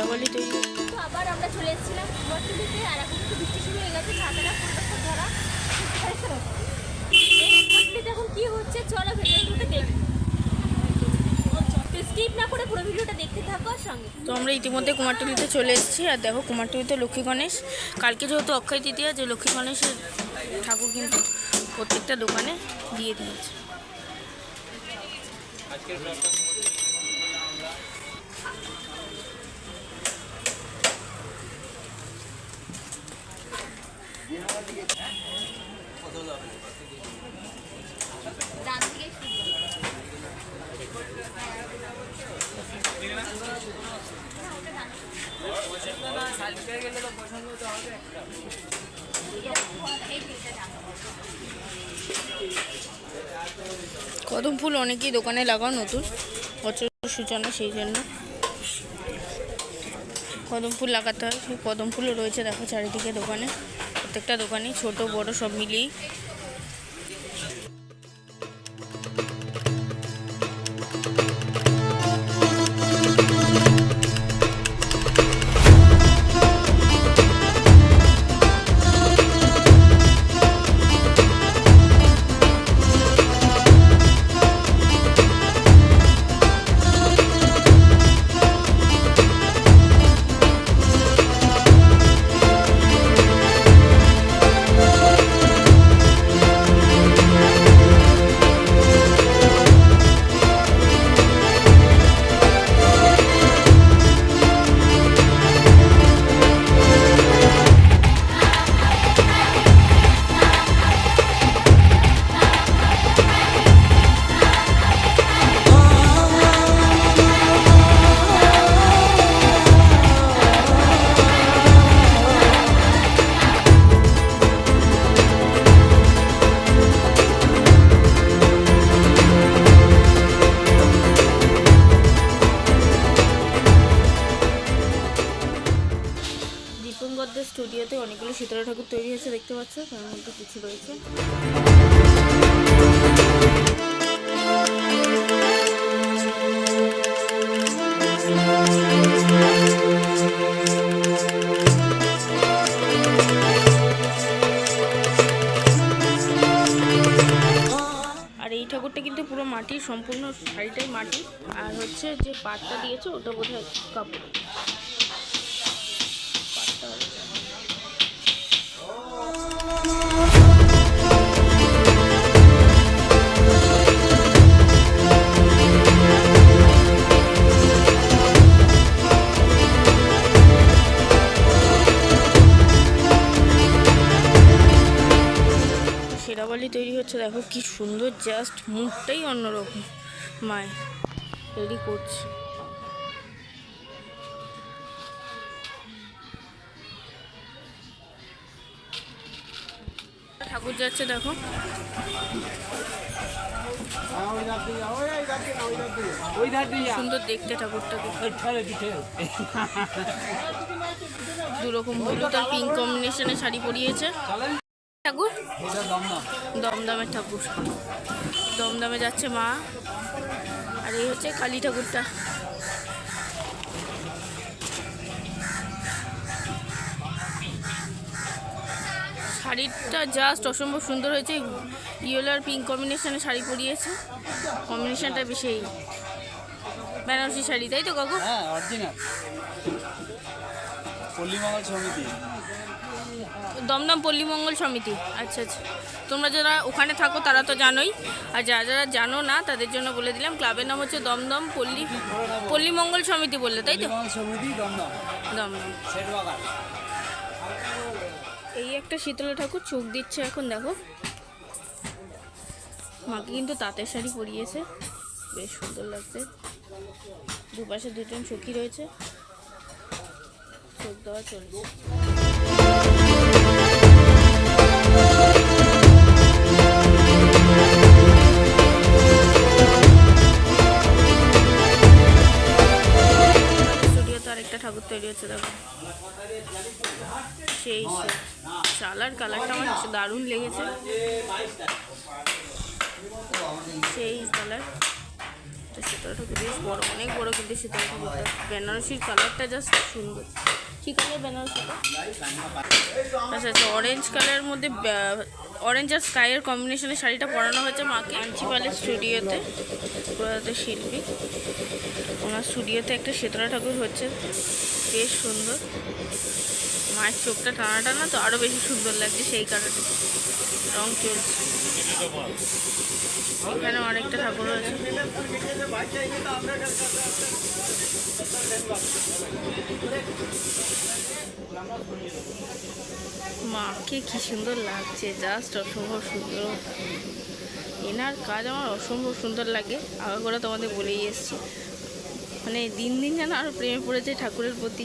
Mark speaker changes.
Speaker 1: সেরাবালি তৈরি
Speaker 2: তো আবার আমরা চলে এসেছিলাম কুমারটুলিতে আর এখন একটু বৃষ্টি শুরু হয়ে গেছে ছাতাটা ফুটবল ধরা? কুমারটুলিতে এখন কি হচ্ছে? চলো ভিডিওটা দেখি। স্কিপ না করে পুরো ভিডিওটা দেখতে থাকো সঙ্গে
Speaker 1: তো আমরা ইতিমধ্যে কুমারটুলিতে চলে এসেছি আর দেখো কুমারটুলিতে লক্ষ্মী গণেশ। কালকে যেহেতু অক্ষয় তৃতীয়া যে লক্ষ্মী গণেশের ঠাকুর কিন্তু প্রত্যেকটা দোকানে দিয়ে দিয়েছে। কদম ফুল অনেকেই দোকানে লাগাও, নতুন। বছর সূচনা, সেই জন্য। কদম ফুল লাগাতে হয়। সেই কদম ফুলও রয়েছে, দেখো চারিদিকে দোকানে। প্রত্যেকটা দোকানে ছোট, বড়, সব মিলিয়েই। স্টুডিওতে অনেকগুলো শীতলা ঠাকুর তৈরি হয়েছে, দেখতে পাচ্ছ, তার মধ্যে কিছু রয়েছে। ঠাকুরটা কিন্তু পুরো সম্পূর্ণ শাড়িটাই মাটি। আর হচ্ছে যে পাটটা দিয়েছে, ওটা বোধ হয় কাপড়। হচ্ছে, দেখো কি সুন্দর জাস্ট মুখটাই অন্যরকম। মায়ের রেডি করছে। ঠাকুর যাচ্ছে, দেখো। সুন্দর দেখতে ঠাকুরটাকে। দুরকম হলুদ আর পিঙ্ক কম্বিনেশনে শাড়ি পরিয়েছে। ঠাকুর? দমদমের ঠাকুর। দমদমে যাচ্ছে মা। আর এই হচ্ছে কালী ঠাকুরটা। শাড়িটা জাস্ট অসম্ভব সুন্দর হয়েছে। ইয়েলো আর পিঙ্ক কম্বিনেশনে শাড়ি পরিয়েছে। কম্বিনেশনটা বেশি বেনারসি শাড়ি তাই তো কাকু?
Speaker 3: হ্যাঁ অরিজিনাল পল্লীমঙ্গল সমিতি?
Speaker 1: দমদম পল্লী মঙ্গল সমিতি। আচ্ছা আচ্ছা। তোমরা যারা ওখানে থাকো তারা তো জানোই। আর যারা যারা জানো না তাদের জন্য বলে দিলাম ক্লাবের নাম হচ্ছে দমদম পল্লী পল্লী মঙ্গল সমিতি বললে তাই তো?
Speaker 3: দমদম।
Speaker 1: এই একটা শীতলা ঠাকুর চোখ দিচ্ছে এখন দেখো। মাকে কিন্তু তাঁতের শাড়ি পরিয়েছে। বেশ সুন্দর লাগছে। দুপাশে দুজন সখী রয়েছে। চোখ দেওয়া চলছে। আরেকটা ঠাকুর তৈরি হচ্ছে দেখো সেই চালার কালারটা আমার দারুণ লেগেছে সেই কালার শীতলা ঠাকুর বেশ বড় অনেক বড় কিন্তু শীতলা বেনারসির কালারটা জাস্ট সুন্দর আচ্ছা আচ্ছা অরেঞ্জ কালারের মধ্যে অরেঞ্জ আর স্কাইয়ের কম্বিনেশনের শাড়িটা পরানো হয়েছে মাকে। আঞ্চিপালের স্টুডিওতে প্রয়াত শিল্পী। ওনার স্টুডিওতে একটা শীতলা ঠাকুর হচ্ছে। বেশ সুন্দর। মায়ের চোখটা টানা টানা তো আরও বেশি সুন্দর লাগছে সেই কারণে। রং চলছে। এখানে অনেকটা ঠাকুর রয়েছে। মাকে কি সুন্দর লাগছে জাস্ট অসম্ভব সুন্দর। এনার কাজ আমার অসম্ভব সুন্দর লাগে আগা করে তোমাদের বলেই এসছি। মানে দিন দিন যেন আরও প্রেমে পড়েছে ঠাকুরের প্রতি।